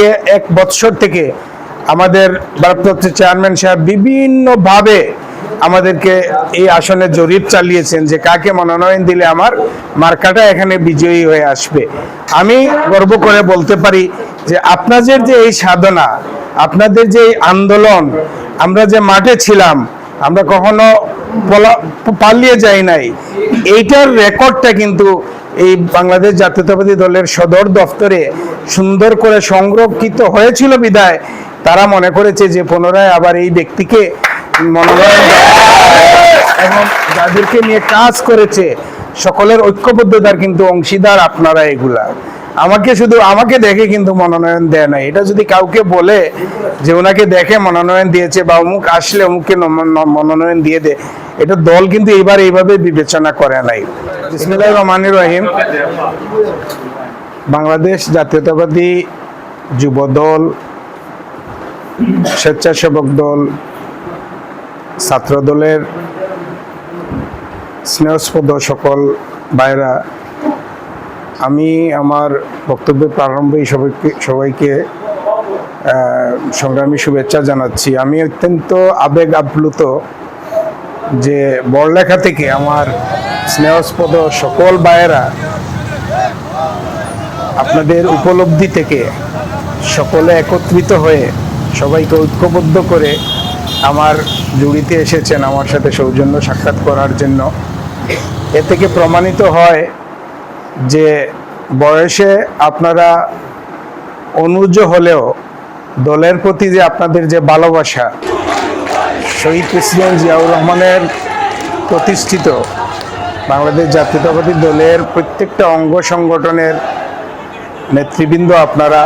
আজকে এক বৎসর থেকে আমাদের ভারপ্রাপ্ত চেয়ারম্যান সাহেব বিভিন্নভাবে আমাদেরকে এই আসনে জরিপ চালিয়েছেন যে কাকে মনোনয়ন দিলে আমার মার্কাটা এখানে বিজয়ী হয়ে আসবে। আমি গর্ব করে বলতে পারি যে আপনাদের যে এই সাধনা, আপনাদের যে এই আন্দোলন, আমরা যে মাঠে ছিলাম, আমরা কখনো পলা- পালিয়ে যাই নাই, এইটার রেকর্ডটা কিন্তু এই বাংলাদেশ জাতীয়তাবাদী দলের সদর দফতরে সুন্দর করে সংরক্ষিত হয়েছিল বিদায়। তারা মনে করেছে যে পুনরায় আবার এই ব্যক্তিকে মনোনয়ন এবং যাদেরকে নিয়ে কাজ করেছে, সকলের ঐক্যবদ্ধতার কিন্তু অংশীদার আপনারা এগুলা। আমাকে শুধু, আমাকে দেখে কিন্তু মনোনয়ন দেয় না এটা যদি কাউকে বলে যে ওনাকে দেখে মনোনয়ন দিয়েছে বা অমুক আসলে অমুককে মনোনয়ন দিয়ে দে এটা দল কিন্তু এবার এইভাবে বিবেচনা করে নাই। বিসমিল্লাহ রহমান রহিম। বাংলাদেশ জাতীয়তাবাদী যুব দল স্বেচ্ছাসেবক দল ছাত্র দলের স্নেহস্পদ সকল ভাইরা আমি আমার বক্তব্যের প্রারম্ভে সবাইকে সবাইকে সংগ্রামী শুভেচ্ছা জানাচ্ছি। আমি অত্যন্ত আবেগ আপ্লুত যে বড়লেখা থেকে আমার স্নেহস্পদ সকল ভাইয়েরা আপনাদের উপলব্ধি থেকে সকলে একত্রিত হয়ে সবাইকে ঐক্যবদ্ধ করে আমার জুড়িতে এসেছেন, আমার সাথে সৌজন্য সাক্ষাৎ করার জন্য। এ থেকে প্রমাণিত হয় যে বয়সে আপনারা অনুজ হলেও দলের প্রতি যে আপনাদের যে ভালোবাসা শহীদ প্রেসিডেন্ট জিয়াউর রহমানের প্রতিষ্ঠিত বাংলাদেশ জাতীয়তাবাদী দলের প্রত্যেকটা অঙ্গ সংগঠনের নেতৃবৃন্দ আপনারা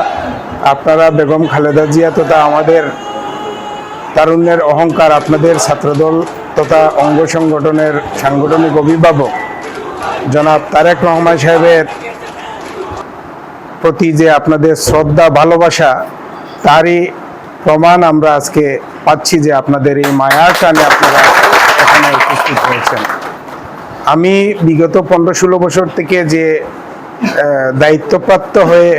আপনারা বেগম খালেদা জিয়া তথা আমাদের তারুণ্যের অহংকার আপনাদের ছাত্রদল তথা অঙ্গ সংগঠনের সাংগঠনিক অভিভাবক জনাব তারেক রহমান সাহেবের প্রতি যে আপনাদের শ্রদ্ধা, ভালোবাসা, তারই প্রমাণ আমরা আজকে পাচ্ছি যে আপনাদের এই মায়ার টানে আপনারা এখানে উপস্থিত হয়েছেন আমি বিগত পনেরো ষোলো বছর থেকে যে দায়িত্বপ্রাপ্ত হয়ে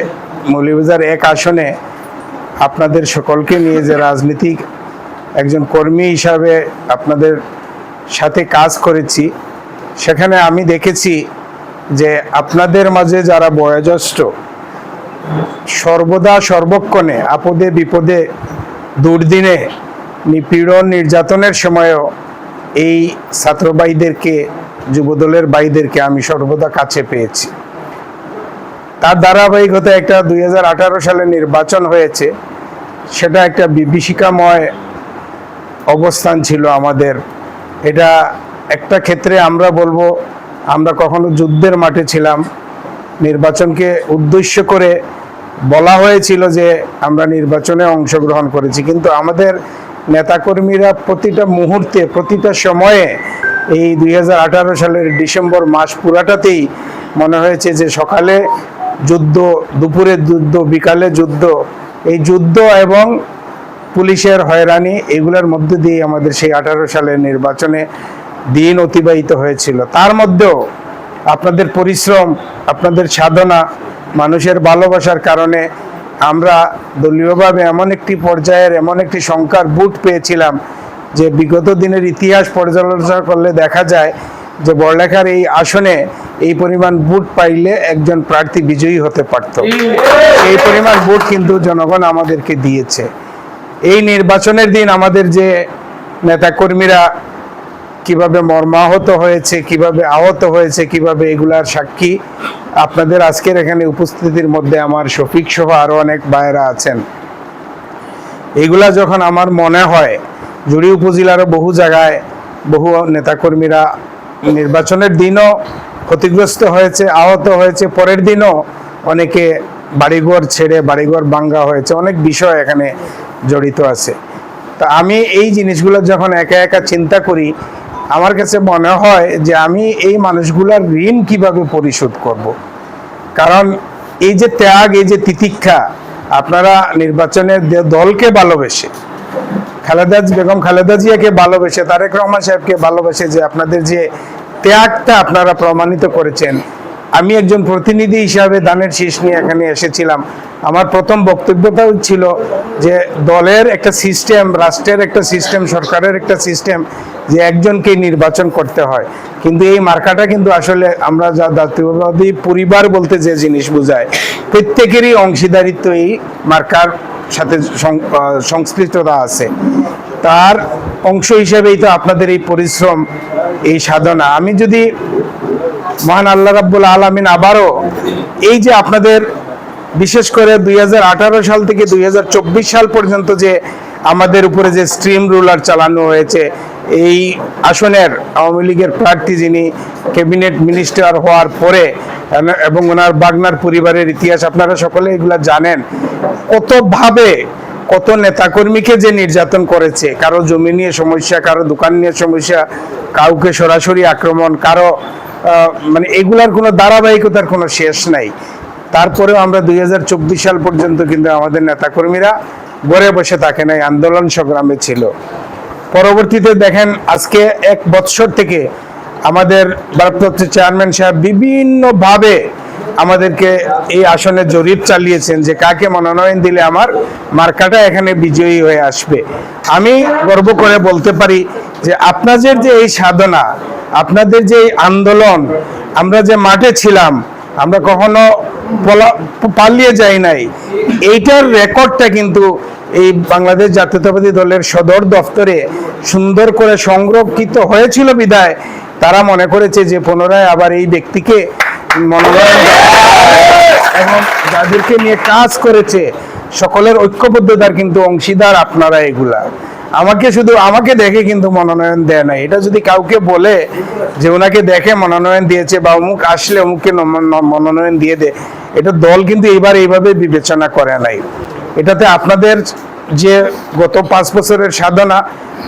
মৌলিবাজার এক আসনে আপনাদের সকলকে নিয়ে যে রাজনীতিক একজন কর্মী হিসাবে আপনাদের সাথে কাজ করেছি, সেখানে আমি দেখেছি যে আপনাদের মাঝে যারা বয়োজ্যেষ্ঠ, সর্বদা সর্বক্ষণে আপদে বিপদে, দুর্দিনে নিপীড়ন নির্যাতনের সময়ও এই ছাত্রবাহীদেরকে, যুবদলের ভাইদেরকে আমি সর্বদা কাছে পেয়েছি। তার ধারাবাহিকতা একটা দুই হাজার আঠারো সালে নির্বাচন হয়েছে। সেটা একটা বিভীষিকাময় অবস্থান ছিল আমাদের। এটা একটা ক্ষেত্রে আমরা বলব, আমরা কখনো যুদ্ধের মাঠে ছিলাম। নির্বাচনকে উদ্দেশ্য করে বলা হয়েছিল যে আমরা নির্বাচনে অংশগ্রহণ করেছি। কিন্তু আমাদের নেতাকর্মীরা প্রতিটা মুহূর্তে, প্রতিটা সময়ে এই দুই হাজার আঠারো সালের ডিসেম্বর মাস পুরাটাতেই মনে হয়েছে যে সকালে যুদ্ধ, দুপুরে যুদ্ধ, বিকালে যুদ্ধ, এই যুদ্ধ এবং পুলিশের হয়রানি এগুলোর মধ্যে দিয়ে আমাদের সেই আঠারো সালের নির্বাচনে দিন অতিবাহিত হয়েছিল। তার মধ্যেও আপনাদের পরিশ্রম, আপনাদের সাধনা, মানুষের ভালোবাসার কারণে আমরা দলীয়ভাবে এমন একটি পর্যায়ের, এমন একটি সংখ্যার বুট পেয়েছিলাম যে বিগত দিনের ইতিহাস পর্যালোচনা করলে দেখা যায় যে বড়লেখার এই আসনে এই পরিমাণ বুট পাইলে একজন প্রার্থী বিজয়ী হতে পারত। এই পরিমাণ বুট কিন্তু জনগণ আমাদেরকে দিয়েছে। এই নির্বাচনের দিন আমাদের যে নেতাকর্মীরা কীভাবে মর্মাহত হয়েছে, কীভাবে আহত হয়েছে, কীভাবে এগুলার সাক্ষী আপনাদের আজকের এখানে উপস্থিতির মধ্যে আমার শফিক সহ আরও অনেক ভাইয়েরা আছেন। এগুলা যখন আমার মনে হয়, জুড়ি উপজেলারও বহু জায়গায় বহু নেতাকর্মীরা নির্বাচনের দিনও ক্ষতিগ্রস্ত হয়েছে, আহত হয়েছে, পরের দিনও অনেকে বাড়িঘর ছেড়ে বাড়িঘর ভাঙ্গা হয়েছে, অনেক বিষয় এখানে জড়িত আছে। তা আমি এই জিনিসগুলো যখন একা একা চিন্তা করি আমার কাছে মনে হয় যে আমি এই মানুষগুলার ঋণ কীভাবে পরিশোধ করব। কারণ এই যে ত্যাগ, এই যে তিতিক্ষা, আপনারা নির্বাচনের দলকে ভালোবেসে, খালেদা বেগম খালেদা জিয়াকে ভালোবেসে, তারেক রহমান সাহেবকে ভালোবেসে যে আপনাদের যে ত্যাগটা আপনারা প্রমাণিত করেছেন আমি একজন প্রতিনিধি হিসাবে দানের শীষ নিয়ে এখানে এসেছিলাম। আমার প্রথম বক্তব্যটা ছিল যে দলের একটা সিস্টেম রাষ্ট্রের একটা সিস্টেম সরকারের একটা সিস্টেম যে একজনকে নির্বাচন করতে হয়। কিন্তু এই মার্কাটা কিন্তু আসলে আমরা যা জাতীয়বাদী পরিবার বলতে যে জিনিস বোঝায়, প্রত্যেকেরই অংশীদারিত্ব এই মার্কার সাথে সংশ্লিষ্টতা আছে। তার অংশ হিসেবেই তো আপনাদের এই পরিশ্রম, এই সাধনা। আমি যদি মহান আল্লাহ রাব্বুল আলামিন আবারও এই যে আপনাদের বিশেষ করে দুই হাজার আঠারো সাল থেকে দুই হাজার চব্বিশ সাল পর্যন্ত যে আমাদের উপরে যে স্ট্রিম রুলার চালানো হয়েছে, এই আসনের আওয়ামী লীগের প্রার্থী যিনি ক্যাবিনেট মিনিস্টার হওয়ার পরে এবং ওনার বাগনার পরিবারের ইতিহাস আপনারা সকলে এগুলা জানেন, কতভাবে কত নেতাকর্মীকে যে নির্যাতন করেছে, কারও জমি নিয়ে সমস্যা, কারও দোকান নিয়ে সমস্যা, কাউকে সরাসরি আক্রমণ, কারও মানে এগুলার কোনো ধারাবাহিকতার কোনো শেষ নাই। তারপরেও আমরা দুই হাজার চব্বিশ সাল পর্যন্ত কিন্তু আমাদের নেতাকর্মীরা গড়ে বসে থাকে নাই, আন্দোলন সংগ্রামে ছিল। পরবর্তীতে দেখেন আজকে এক বৎসর থেকে আমাদের ভারপ্রাপ্ত চেয়ারম্যান সাহেব বিভিন্নভাবে আমাদেরকে এই আসনে জরিপ চালিয়েছেন যে কাকে মনোনয়ন দিলে আমার মার্কাটা এখানে বিজয়ী হয়ে আসবে। আমি গর্ব করে বলতে পারি যে আপনাদের যে এই সাধনা, আপনাদের যে এই আন্দোলন, আমরা যে মাঠে ছিলাম, আমরা কখনো পলা- পালিয়ে যাই নাই। এইটার রেকর্ডটা কিন্তু এই বাংলাদেশ জাতীয়তাবাদী দলের সদর দফতরে সুন্দর করে সংরক্ষিত হয়েছিল বিদায় তারা মনে করেছে যে পুনরায় আবার এই ব্যক্তিকে এবং যাদেরকে নিয়ে কাজ করেছে, সকলের ঐক্যবদ্ধতার কিন্তু অংশীদার আপনারা এগুলা। আমাকে শুধু আমাকে দেখে কিন্তু মনোনয়ন দেয় না এটা যদি কাউকে বলে যে ওনাকে দেখে মনোনয়ন দিয়েছে বা অমুক আসলে অমুককে মনোনয়ন দিয়ে দে এটা দল কিন্তু এবার এইভাবে বিবেচনা করে নাই। এটাতে আপনাদের যে গত পাঁচ বছরের সাধনা,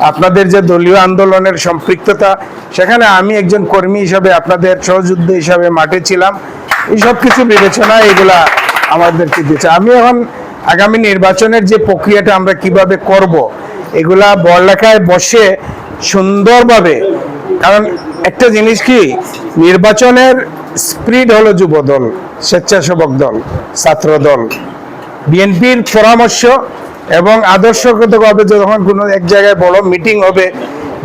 আপনাদের যে দলীয় আন্দোলনের সম্পৃক্ততা, সেখানে আমি একজন কর্মী হিসাবে, আপনাদের সহযুদ্ধ হিসাবে মাঠে ছিলাম। এই সব কিছু বিবেচনা এগুলা আমাদেরকে দিয়েছে। আমি এখন আগামী নির্বাচনের যে প্রক্রিয়াটা আমরা কীভাবে করব এগুলা বড়লেখায় বসে সুন্দরভাবে। কারণ একটা জিনিস কি, নির্বাচনের স্পিরিট হলো যুব দল স্বেচ্ছাসেবক দল, ছাত্র দল। বিএনপির পরামর্শ এবং আদর্শগতভাবে যখন কোনো এক জায়গায় বড় মিটিং হবে,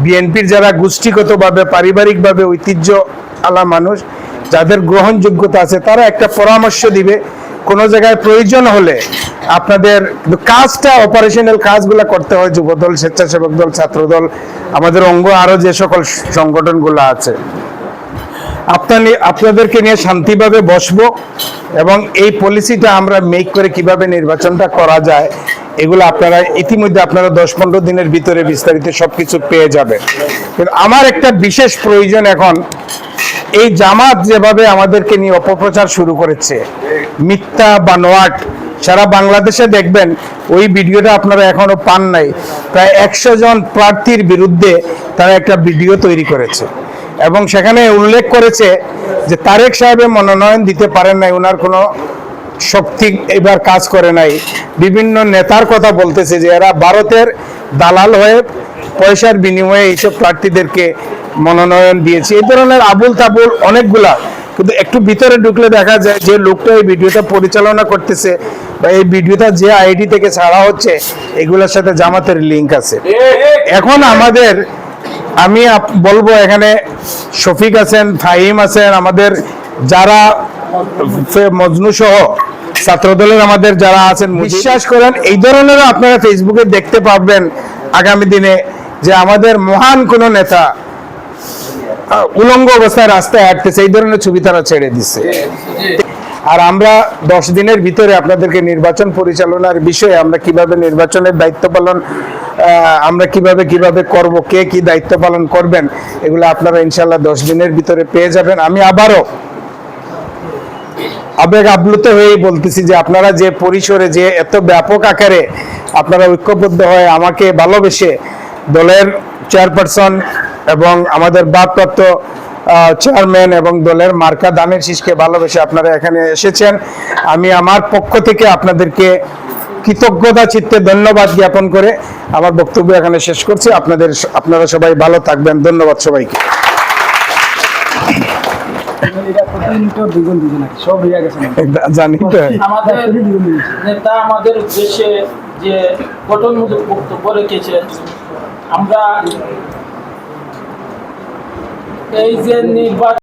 বিএনপির যারা গোষ্ঠীগতভাবে, পারিবারিকভাবে ঐতিহ্য আলা মানুষ, যাদের গ্রহণযোগ্যতা আছে, তারা একটা পরামর্শ দিবে। কোনো জায়গায় প্রয়োজন হলে আপনাদের কাজটা অপারেশনাল কাজগুলো করতে হয়, যুবদল, স্বেচ্ছাসেবক দল ছাত্রদল আমাদের অঙ্গ আরও যে সকল সংগঠনগুলো আছে। আপনার আপনাদেরকে নিয়ে শান্তিভাবে বসবো এবং এই পলিসিটা আমরা মেক করে কীভাবে নির্বাচনটা করা যায়, এগুলো আপনারা ইতিমধ্যে আপনারা দশ পনেরো দিনের ভিতরে বিস্তারিত সবকিছু পেয়ে যাবেন। কিন্তু আমার একটা বিশেষ প্রয়োজন এখন, এই জামাত যেভাবে আমাদেরকে নিয়ে অপপ্রচার শুরু করেছে, মিথ্যা বা নোয়াট সারা বাংলাদেশে দেখবেন, ওই ভিডিওটা আপনারা এখনও পান নাই। প্রায় একশো জন প্রার্থীর বিরুদ্ধে তারা একটা ভিডিও তৈরি করেছে। এবং সেখানে উল্লেখ করেছে যে তারেক সাহেবের মনোনয়ন দিতে পারেন নাই ওনার কোনো শক্তি এবার কাজ করে নাই। বিভিন্ন নেতার কথা বলতেছে যে এরা ভারতের দালাল হয়ে পয়সার বিনিময়ে এইসব প্রার্থীদেরকে মনোনয়ন দিয়েছে। এই ধরনের আবুল তাবুল অনেকগুলা, কিন্তু একটু ভিতরে ঢুকলে দেখা যায় যে লোকটা এই ভিডিওটা পরিচালনা করতেছে। বা এই ভিডিওটা যে আইডি থেকে ছাড়া হচ্ছে এগুলোর সাথে জামাতের লিঙ্ক আছে। এখন আমাদের আমি বলব এখানে শফিক আছেন ফাহিম আছেন আমাদের যারা মজনু সহ ছাত্রদলের আমাদের যারা আছেন বিশ্বাস করেন এই ধরনেরও আপনারা ফেসবুকে দেখতে পাবেন আগামী দিনে যে আমাদের মহান কোনো নেতা উলঙ্গ অবস্থায় রাস্তায় হাঁটতেছে এই ধরনের ছবি তারা ছেড়ে দিচ্ছে। আর আমরা দশ দিনের ভিতরে আপনাদেরকে নির্বাচন পরিচালনার বিষয়ে আমরা কীভাবে নির্বাচনের দায়িত্ব পালন আমরা কীভাবে কীভাবে করব, কে কি দায়িত্ব পালন করবেন, এগুলো আপনারা ইনশাল্লাহ দশ দিনের ভিতরে পেয়ে যাবেন। আমি আবারও আবেগ আপ্লুত হয়েই বলতেছি যে আপনারা যে পরিসরে যে এত ব্যাপক আকারে আপনারা ঐক্যবদ্ধ হয়ে আমাকে ভালোবেসে দলের চেয়ারপারসন এবং আমাদের ভারপ্রাপ্ত চেয়ারম্যান এবং দলের মার্কা দানের শীষকে ভালোবেসে আপনারা এখানে এসেছেন। আমি আমার পক্ষ থেকে আপনাদেরকে কৃতজ্ঞতা চিত্তে ধন্যবাদ জ্ঞাপন করে আমার বক্তব্য এখানে শেষ করছি। আপনাদের আপনারা সবাই ভালো থাকবেন। ধন্যবাদ সবাইকে। জানি তো। আমাদের যে গঠনমূলক বক্তব্য রেখেছেন আমরা এই যে নির্বাচন